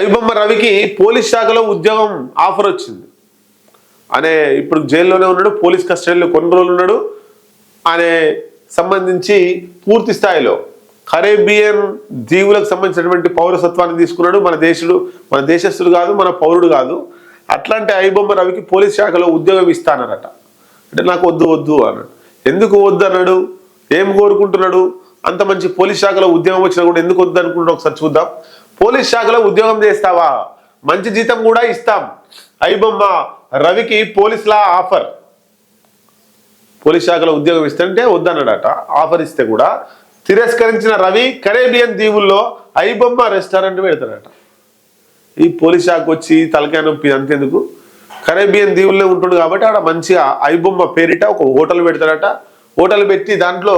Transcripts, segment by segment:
ఐబొమ్మ రవికి పోలీస్ శాఖలో ఉద్యోగం ఆఫర్ వచ్చింది. అనే ఇప్పుడు జైల్లోనే ఉన్నాడు పోలీస్ కస్టడీలో కొన్ని రోజులు ఉన్నాడు. అనే సంబంధించి పూర్తి స్థాయిలో కరేబియన్ దీవులకు సంబంధించినటువంటి పౌరసత్వాన్ని తీసుకున్నాడు. మన దేశుడు మన దేశస్థుడు కాదు మన పౌరుడు కాదు. అట్లాంటి ఐబొమ్మ రవికి పోలీస్ శాఖలో ఉద్యోగం ఇస్తానరట. అంటే నాకు వద్దు వద్దు అన్నాడు. ఎందుకు వద్దు అన్నాడు? ఏం కోరుకుంటున్నాడు? అంత మంచి పోలీస్ శాఖలో ఉద్యోగం వచ్చినా కూడా ఎందుకు వద్దు అనుకుంటున్నా ఒకసారి చూద్దాం. పోలీస్ శాఖలో ఉద్యోగం చేస్తావా? మంచి జీతం కూడా ఇస్తాం. ఐబొమ్మ రవికి పోలీసులా ఆఫర్. పోలీస్ శాఖలో ఉద్యోగం ఇస్తుంటే వద్దన్నాడట. ఆఫర్ ఇస్తే కూడా తిరస్కరించిన రవి కరేబియన్ దీవుల్లో ఐబొమ్మ రెస్టారెంట్ పెడతాడట. ఈ పోలీస్ శాఖ వచ్చి తలకాయ నొప్పి అంతేందుకు? కరేబియన్ దీవుల్లో ఉంటుండు కాబట్టి ఆడ మంచిగా ఐబొమ్మ పేరిట ఒక హోటల్ పెడతాడట. హోటల్ పెట్టి దాంట్లో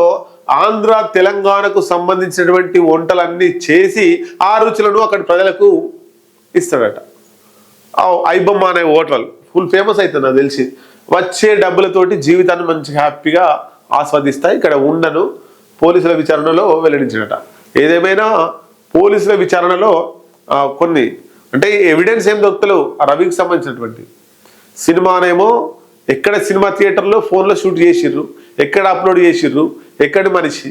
ఆంధ్ర తెలంగాణకు సంబంధించినటువంటి వంటలన్నీ చేసి ఆ రుచులను అక్కడి ప్రజలకు ఇస్తాడట. ఐబమ్మ ఐబొమ్మ అనే హోటల్ ఫుల్ ఫేమస్ అవుతుంది నాకు తెలిసి. వచ్చే డబ్బులతోటి జీవితాన్ని మంచి హ్యాపీగా ఆస్వాదిస్తా ఇక్కడ ఉండను. పోలీసుల విచారణలో వెల్లడించినట. ఏదేమైనా పోలీసుల విచారణలో కొన్ని అంటే ఎవిడెన్స్ ఏం దొరుకుతలేవు. ఆ రవికి సంబంధించినటువంటి సినిమానేమో ఎక్కడ సినిమా థియేటర్లో ఫోన్లో షూట్ చేసిర్రు ఎక్కడ అప్లోడ్ చేసిర్రు ఎక్కడి మనిషి?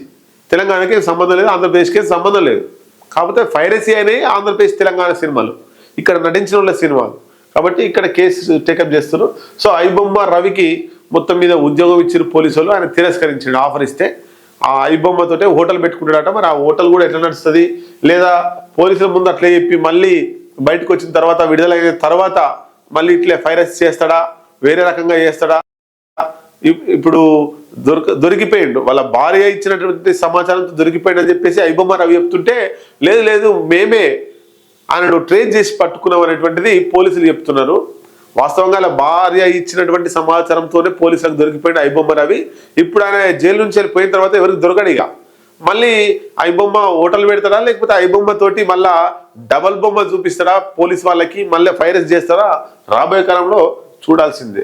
తెలంగాణకి సంబంధం లేదు ఆంధ్రప్రదేశ్కి సంబంధం లేదు. కాకపోతే ఫైరసీ అయినాయి ఆంధ్రప్రదేశ్ తెలంగాణ సినిమాలు. ఇక్కడ నటించిన వాళ్ళ సినిమాలు. కాబట్టి ఇక్కడ కేసు టేకప్ చేస్తున్నారు. సో ఐబొమ్మ రవికి మొత్తం మీద ఉద్యోగం ఇచ్చిన పోలీసు వాళ్ళు ఆయన తిరస్కరించాడు ఆఫర్ ఇస్తే. ఆ ఐబొమ్మతోటే హోటల్ పెట్టుకుంటాడట మరి ఆ హోటల్ కూడా ఎట్లా నడుస్తుంది? లేదా పోలీసుల ముందు అట్లే చెప్పి మళ్ళీ బయటకు వచ్చిన తర్వాత విడుదలైన తర్వాత మళ్ళీ ఇట్లే ఫైరస్ చేస్తాడా? వేరే రకంగా చేస్తాడా? ఇప్పుడు దొరక దొరికిపోయిండు. వాళ్ళ భార్య ఇచ్చినటువంటి సమాచారంతో దొరికిపోయిండు అని చెప్పేసి ఐబొమ్మ రవి చెప్తుంటే లేదు లేదు మేమే ఆయనను ట్రేస్ చేసి పట్టుకున్నాం అనేటువంటిది పోలీసులు చెప్తున్నారు. వాస్తవంగా వాళ్ళ భార్య ఇచ్చినటువంటి సమాచారంతోనే పోలీసులకు దొరికిపోయిన ఐబొమ్మ రవి. ఇప్పుడు ఆయన జైలు నుంచి వెళ్ళిపోయిన తర్వాత ఎవరికి దొరకడు మళ్ళీ ఐబొమ్మ హోటల్ పెడతాడా లేకపోతే ఐబొమ్మ తోటి మళ్ళా డబల్ బొమ్మ చూపిస్తాడా పోలీస్ వాళ్ళకి మళ్ళీ ఫైరస్ చేస్తారా రాబోయే కాలంలో చూడాల్సిందే.